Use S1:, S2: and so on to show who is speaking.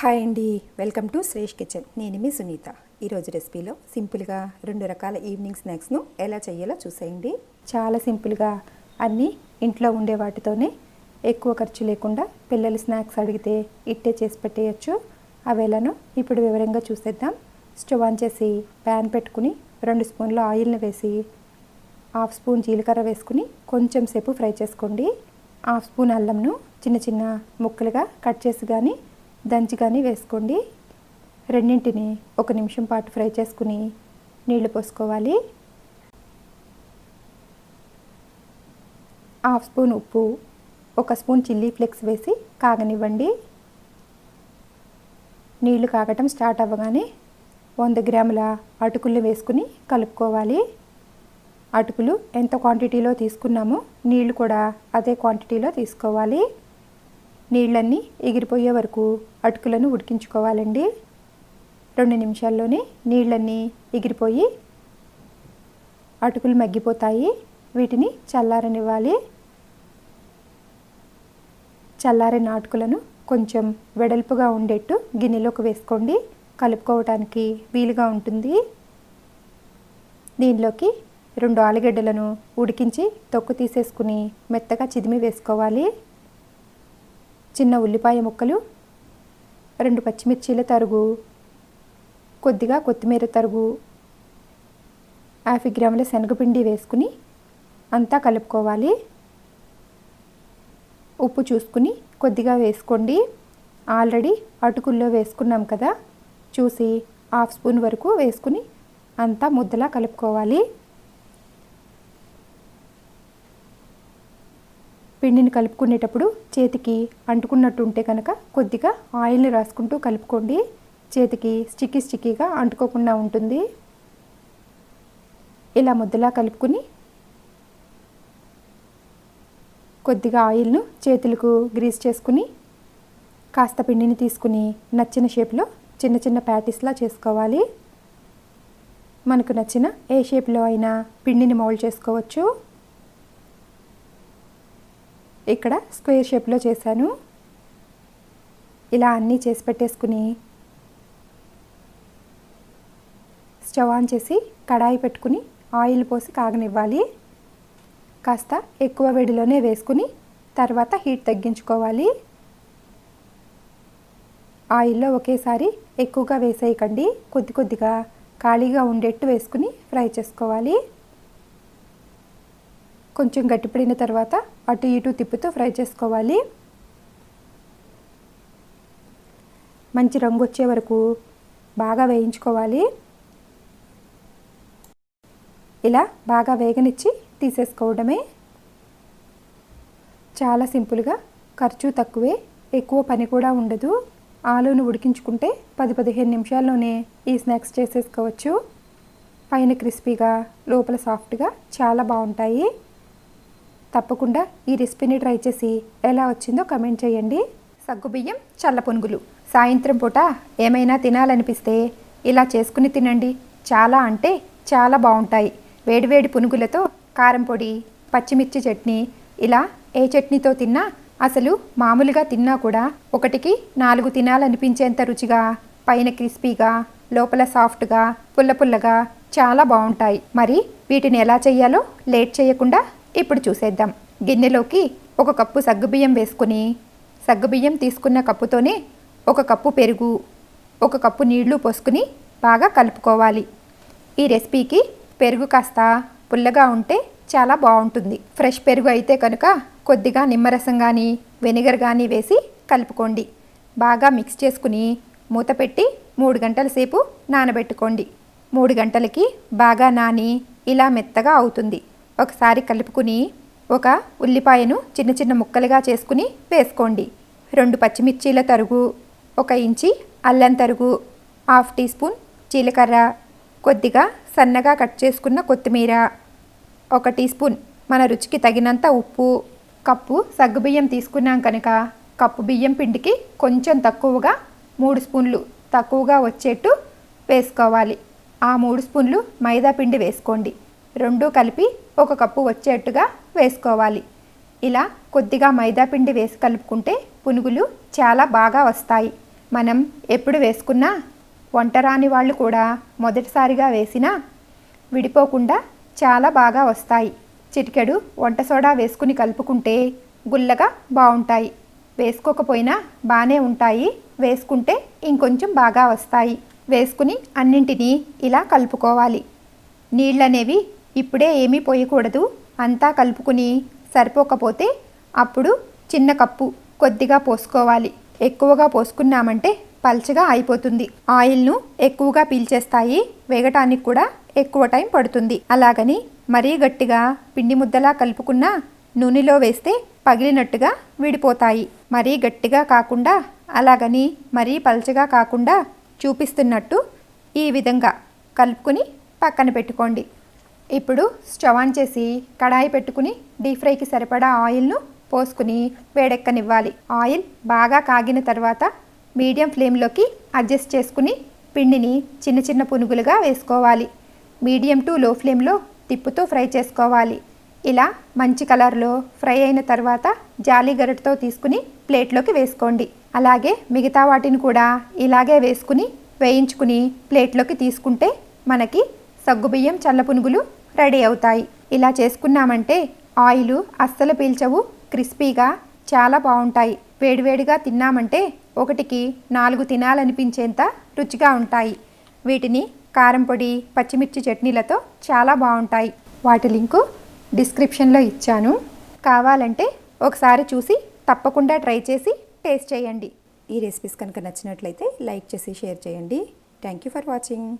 S1: Hi అండి. Welcome to Shresh kitchen. నేను మీ సునీత. ఈరోజు రెసిపీలో సింపుల్గా రెండు రకాల ఈవినింగ్ స్నాక్స్ను ఎలా చేయాలో చూసేయండి. చాలా సింపుల్గా అన్నీ ఇంట్లో ఉండే వాటితోనే ఎక్కువ ఖర్చు లేకుండా పిల్లలు స్నాక్స్ అడిగితే ఇట్టే చేసి పెట్టేయచ్చు. అవేలను ఇప్పుడు వివరంగా చూసేద్దాం. స్టవ్ ఆన్ చేసి ప్యాన్ పెట్టుకుని రెండు స్పూన్ల ఆయిల్ని వేసి హాఫ్ స్పూన్ జీలకర్ర వేసుకుని కొంచెం సేపు ఫ్రై చేసుకోండి. హాఫ్ స్పూన్ అల్లంను చిన్న చిన్న ముక్కలుగా కట్ చేసి కానీ దంచి కానీ వేసుకోండి. రెండింటిని ఒక నిమిషం పాటు ఫ్రై చేసుకుని నీళ్ళు పోసుకోవాలి. హాఫ్ స్పూన్ ఉప్పు ఒక స్పూన్ చిల్లీ ఫ్లేక్స్ వేసి కాగనివ్వండి. నీళ్ళు కాగటం స్టార్ట్ అవ్వగానే వంద గ్రాముల అటుకులు వేసుకుని కలుపుకోవాలి. అటుకులు ఎంత క్వాంటిటీలో తీసుకున్నామో నీళ్ళు కూడా అదే క్వాంటిటీలో తీసుకోవాలి. నీళ్ళన్నీ ఎగిరిపోయే వరకు అటుకులను ఉడికించుకోవాలండి. రెండు నిమిషాల్లోనే నీళ్ళన్నీ ఎగిరిపోయి అటుకులు మగ్గిపోతాయి. వీటిని చల్లారనివ్వాలి. చల్లారిన అటుకులను కొంచెం వెడల్పుగా ఉండేట్టు గిన్నెలోకి వేసుకోండి. కలుపుకోవటానికి వీలుగా ఉంటుంది. దీనిలోకి రెండు ఆలుగడ్డలను ఉడికించి తొక్కు తీసేసుకుని మెత్తగా చిదిమి వేసుకోవాలి. చిన్న ఉల్లిపాయ ముక్కలు రెండు పచ్చిమిర్చీల తరుగు కొద్దిగా కొత్తిమీర తరుగు యాభై గ్రాముల శనగపిండి వేసుకుని అంతా కలుపుకోవాలి. ఉప్పు చూసుకుని కొద్దిగా వేసుకోండి. ఆల్రెడీ అటుకుల్లో వేసుకున్నాం కదా చూసి హాఫ్ స్పూన్ వరకు వేసుకుని అంతా ముద్దలా కలుపుకోవాలి. పిండిని కలుపుకునేటప్పుడు చేతికి అంటుకున్నట్టు ఉంటే కనుక కొద్దిగా ఆయిల్ని రాసుకుంటూ కలుపుకోండి. చేతికి స్టిక్కీ స్టిక్కీగా అంటుకోకుండా ఉంటుంది. ఇలా ముద్దలా కలుపుకుని కొద్దిగా ఆయిల్ను చేతులకు గ్రీస్ చేసుకుని కాస్త పిండిని తీసుకుని నచ్చిన షేప్లో చిన్న చిన్న ప్యాటీస్లా చేసుకోవాలి. మనకు నచ్చిన ఏ షేప్లో అయినా పిండిని మౌల్డ్ చేసుకోవచ్చు. ఇక్కడ స్క్వేర్ షేప్లో చేశాను. ఇలా అన్నీ చేసి పెట్టేసుకుని స్టవ్ ఆన్ చేసి కడాయి పెట్టుకుని ఆయిల్ పోసి కాగనివ్వాలి. కాస్త ఎక్కువ వేడిలోనే వేసుకుని తర్వాత హీట్ తగ్గించుకోవాలి. ఆయిల్లో ఒకేసారి ఎక్కువగా వేసేయకండి. కొద్ది కొద్దిగా ఖాళీగా ఉండేట్టు వేసుకుని ఫ్రై చేసుకోవాలి. కొంచెం గట్టిపడిన తర్వాత అటు ఇటు తిప్పుతూ ఫ్రై చేసుకోవాలి. మంచి రంగు వచ్చే వరకు బాగా వేయించుకోవాలి. ఇలా బాగా వేగనిచ్చి తీసేసుకోవడమే. చాలా సింపుల్గా ఖర్చు తక్కువే ఎక్కువ పని కూడా ఉండదు. ఆలూను ఉడికించుకుంటే పది పదిహేను నిమిషాల్లోనే ఈ స్నాక్స్ చేసేసుకోవచ్చు. పైన క్రిస్పీగా లోపల సాఫ్ట్గా చాలా బాగుంటాయి. తప్పకుండా ఈ రెసిపీని ట్రై చేసి ఎలా వచ్చిందో కమెంట్ చేయండి. సగ్గుబియ్యం చల్ల పునుగులు. సాయంత్రం పూట ఏమైనా తినాలనిపిస్తే ఇలా చేసుకుని తినండి. చాలా అంటే చాలా బాగుంటాయి. వేడివేడి పునుగులతో కారం పొడి పచ్చిమిర్చి చట్నీ ఇలా ఏ చట్నీతో తిన్నా అసలు మామూలుగా తిన్నా కూడా ఒకటికి నాలుగు తినాలనిపించేంత రుచిగా పైన క్రిస్పీగా లోపల సాఫ్ట్గా పుల్ల పుల్లగా చాలా బాగుంటాయి. మరి వీటిని ఎలా చేయాలో లేట్ చేయకుండా ఇప్పుడు చూసేద్దాం. గిన్నెలోకి ఒక కప్పు సగ్గుబియ్యం వేసుకుని సగ్గుబియ్యం తీసుకున్న కప్పుతోనే ఒక కప్పు పెరుగు ఒక కప్పు నీళ్ళు పోసుకుని బాగా కలుపుకోవాలి. ఈ రెసిపీకి పెరుగు కాస్త పుల్లగా ఉంటే చాలా బాగుంటుంది. ఫ్రెష్ పెరుగు అయితే కనుక కొద్దిగా నిమ్మరసం కానీ వెనిగర్ కానీ వేసి కలుపుకోండి. బాగా మిక్స్ చేసుకుని మూత పెట్టి మూడు గంటల సేపు నానబెట్టుకోండి. మూడు గంటలకి బాగా నాని ఇలా మెత్తగా అవుతుంది. ఒకసారి కలుపుకుని ఒక ఉల్లిపాయను చిన్న చిన్న ముక్కలుగా చేసుకుని వేసుకోండి. రెండు పచ్చిమిర్చీల తరుగు ఒక ఇంచి అల్లం తరుగు హాఫ్ టీ స్పూన్ జీలకర్ర కొద్దిగా సన్నగా కట్ చేసుకున్న కొత్తిమీర ఒక టీ స్పూన్ మన రుచికి తగినంత ఉప్పు కప్పు సగ్గుబియ్యం తీసుకున్నాం కనుక కప్పు బియ్యం పిండికి కొంచెం తక్కువగా మూడు స్పూన్లు తక్కువగా వచ్చేట్టు వేసుకోవాలి. ఆ మూడు స్పూన్లు మైదా పిండి వేసుకోండి. రెండు కలిపి ఒక కప్పు వచ్చేట్టుగా వేసుకోవాలి. ఇలా కొద్దిగా మైదాపిండి వేసి కలుపుకుంటే పునుగులు చాలా బాగా వస్తాయి. మనం ఎప్పుడు వేసుకున్నా వంట రాని వాళ్ళు కూడా మొదటిసారిగా వేసినా విడిపోకుండా చాలా బాగా వస్తాయి. చిటికెడు వంట సోడా వేసుకుని కలుపుకుంటే గుల్లగా బాగుంటాయి వేసుకోకపోయినా బాగానే ఉంటాయి. వేసుకుంటే ఇంకొంచెం బాగా వస్తాయి. వేసుకుని అన్నింటినీ ఇలా కలుపుకోవాలి. నీళ్ళనేవి ఇప్పుడే ఏమీ పోయకూడదు. అంతా కలుపుకుని సరిపోకపోతే అప్పుడు చిన్న కప్పు కొద్దిగా పోసుకోవాలి. ఎక్కువగా పోసుకున్నామంటే పల్చగా అయిపోతుంది. ఆయిల్ను ఎక్కువగా పీల్చేస్తాయి. వేగటానికి కూడా ఎక్కువ టైం పడుతుంది. అలాగని మరీ గట్టిగా పిండి ముద్దలా కలుపుకున్నా నూనెలో వేస్తే పగిలినట్టుగా విడిపోతాయి. మరీ గట్టిగా కాకుండా అలాగని మరీ పల్చగా కాకుండా చూపిస్తున్నట్టు ఈ విధంగా కలుపుకుని పక్కన పెట్టుకోండి. ఇప్పుడు స్టవ్ ఆన్ చేసి కడాయి పెట్టుకుని డీప్ ఫ్రైకి సరిపడా ఆయిల్ను పోసుకుని వేడెక్కనివ్వాలి. ఆయిల్ బాగా కాగిన తర్వాత మీడియం ఫ్లేమ్లోకి అడ్జస్ట్ చేసుకుని పిండిని చిన్న చిన్న పునుగులుగా వేసుకోవాలి. మీడియం టు లో ఫ్లేమ్లో తిప్పుతూ ఫ్రై చేసుకోవాలి. ఇలా మంచి కలర్లో ఫ్రై అయిన తర్వాత జాలి గరిటతో తీసుకుని ప్లేట్లోకి వేసుకోండి. అలాగే మిగతా వాటిని కూడా ఇలాగే వేసుకుని వేయించుకుని ప్లేట్లోకి తీసుకుంటే మనకి సగ్గుబియ్యం చల్ల పునుగులు రెడీ అవుతాయి. ఇలా చేసుకున్నామంటే ఆయిల్ అస్సలు పీల్చవు క్రిస్పీగా చాలా బాగుంటాయి. వేడివేడిగా తిన్నామంటే ఒకటికి నాలుగు తినాలనిపించేంత రుచిగా ఉంటాయి. వీటిని కారం పొడి పచ్చిమిర్చి చట్నీలతో చాలా బాగుంటాయి. వాటి లింకు డిస్క్రిప్షన్లో ఇచ్చాను. కావాలంటే ఒకసారి చూసి తప్పకుండా ట్రై చేసి టేస్ట్ చేయండి.
S2: ఈ రెసిపీస్ కనుక నచ్చినట్లయితే లైక్ చేసి షేర్ చేయండి. Thank you for watching.